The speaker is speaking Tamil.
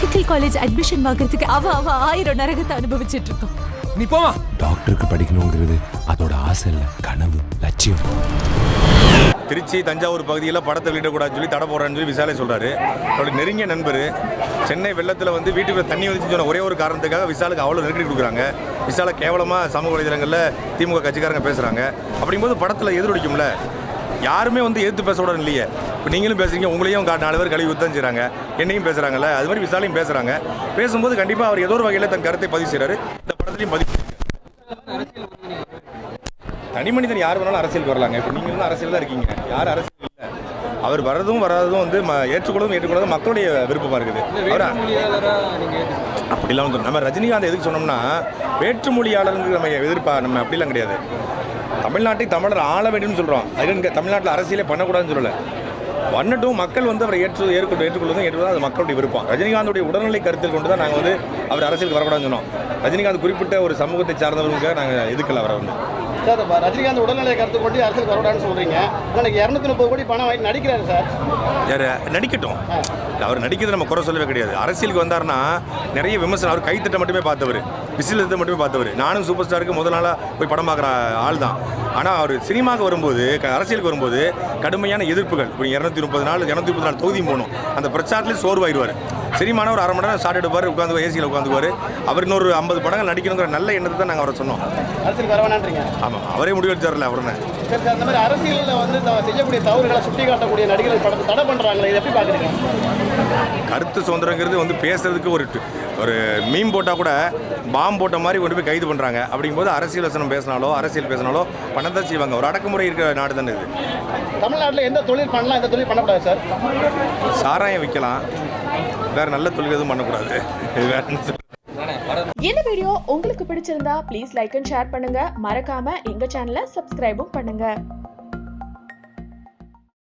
மெடிக்கல் காலேஜ் அட்மிஷன் வாங்குறதுக்கு அவ அவ ஆயிரம் நரகத்தை அனுபவிச்சிட்டு இருக்கோம் நீ போமா. டாக்டருக்கு படிக்கணுங்கிறது அதோட ஆசை இல்லை கனவு லட்சியம். திருச்சி தஞ்சாவூர் பகுதியில் படத்தை வெளியிடக்கூடாதுன்னு சொல்லி தடை போடுறேன்னு சொல்லி விசாலை சொல்றாரு. அவருடைய நெருங்கிய நண்பர் சென்னை வெள்ளத்தில் வந்து வீட்டுக்குள்ள தண்ணி வந்துச்சு சொன்ன ஒரே ஒரு காரணத்துக்காக விசாலுக்கு அவ்வளோ நெருக்கடி கொடுக்குறாங்க. விசாலை கேவலமாக சமூக வலைதளங்களில் திமுக கட்சிக்காரங்க பேசுகிறாங்க அப்படிங்கும்போது படத்தில் எதிரொலிக்கும்ல யாருமே வந்து எதிர்த்து பேசக்கூடாது இல்லையே. இப்போ நீங்களும் பேசுகிறீங்க உங்களையும் நாலு பேர் கழுவி ஊத்தான் செய்கிறாங்க என்னையும் பேசுகிறாங்கல்ல அது மாதிரி விசாலையும் பேசுகிறாங்க பேசும்போது கண்டிப்பாக அவர் ஏதோ ஒரு வகையில் தன் கருத்தை பதிவு செய்கிறாரு இந்த படத்துலையும் பதிவு தனி மனிதன் யார் வேணாலும் அரசியலுக்கு வரலாங்க. இப்போ நீங்கள் வந்து அரசியல் தான் இருக்கீங்க. யார் அரசியல் இல்லை. அவர் வர்றதும் வராததும் வந்து ஏற்றுக்கொள்ளதும் ஏற்றுக்கொள்ளதும் மக்களுடைய விருப்பமாக இருக்குது. அவர் அப்படிலாம் வந்து நம்ம ரஜினிகாந்த் எதுக்கு சொன்னோம்னா வேற்றுமொழியாளருங்கிற நம்ம எதிர்ப்பா நம்ம அப்படிலாம் கிடையாது. தமிழ்நாட்டை தமிழர் ஆள வேண்டும்னு சொல்கிறோம் அது தமிழ்நாட்டில் அரசியலே பண்ணக்கூடாதுன்னு சொல்லலை. பண்ணட்டும் மக்கள் வந்து அவரை ஏற்று ஏற்கொண்டு ஏற்றுக்கொள்வதும் ஏற்றுக்கொள்வதும் அது மக்களுடைய விருப்பம். ரஜினிகாந்துடைய உடல்நிலை கருத்தில் கொண்டு தான் நாங்கள் வந்து அவர் அரசியலுக்கு வரக்கூடாதுன்னு சொன்னோம். ரஜினிகாந்த் குறிப்பிட்ட ஒரு சமூகத்தை சார்ந்தவர்களுக்காக நாங்கள் எதுக்கல அவரை வந்து. சார் ரஜினிகாந்த் உடல்நிலை கருத்து கொண்டு அரசியல் வரக்கூடாதுன்னு சொல்றீங்க. எனக்கு இரநூத்தி முப்பது கோடி பணம் வாங்கி நடிக்கிறாரு சார். யார்? நடிக்கட்டும். அவர் நடிக்கிறது நம்ம குறை சொல்லவே கிடையாது. அரசியலுக்கு வந்தாருன்னா நிறைய விமர்சனம் அவர் கைத்தட்ட மட்டுமே பார்த்தவர். விசில் எடுத்த மட்டுமே பார்த்தவர். நானும் சூப்பர் ஸ்டாருக்கு முதல் நாளாக போய் படம் பார்க்குற ஆள் தான் ஆனால் அவர் சினிமாவுக்கு வரும்போது அரசியலுக்கு வரும்போது கடுமையான எதிர்ப்புகள். இப்போ இரநூத்தி முப்பது நாள் இரநூத்தி முப்பது நாள் தொகுதியும் போகணும். அந்த பிரச்சாரத்துலேயே சோர்வாயிருவார். சினிமான ஒரு அரை மணி நேரம் ஸ்டார்ட் எடுப்பார் உட்காந்து ஏசியில் உட்காந்துக்குவார். அவர் இன்னொரு ஐம்பது படங்கள் நடிக்கணுங்கிற நல்ல எண்ணத்தை தான் நாங்கள் அவரை சொன்னோம். ஆமாம் அவரே சார் அந்த மாதிரி அரசியலில் வந்து செய்யக்கூடிய தவறுகளை சுட்டி காட்டக்கூடிய நடிகர்கள் படத்தை தடை பண்றாங்களே இதை எப்படி பாக்குறீங்க? கருத்து சுதந்திரங்கிறது வந்து பேசுறதுக்கு ஒரு ஒரு மீன் போட்டால் கூட பாம் போட்ட மாதிரி கொண்டு போய் கைது பண்ணுறாங்க அப்படிங்கும்போது அரசியல் வசனம் பேசினாலோ அரசியல் பேசினாலோ பண்ணத்தான் செய்வாங்க. ஒரு அடக்குமுறை இருக்கிற நாடு தானே இது. தமிழ்நாட்டில் எந்த தொழில் பண்ணலாம் எந்த தொழில் பண்ணக்கூடாது சார்? சாராயம் விற்கலாம் வேற நல்ல தொழில் எதுவும் பண்ணக்கூடாது. வேற? இந்த வீடியோ உங்களுக்கு பிடிச்சிருந்தா ப்ளீஸ் லைக் அண்ட் ஷேர் பண்ணுங்க. மறக்காம எங்க சேனலை சப்ஸ்கிரைபும் பண்ணுங்க.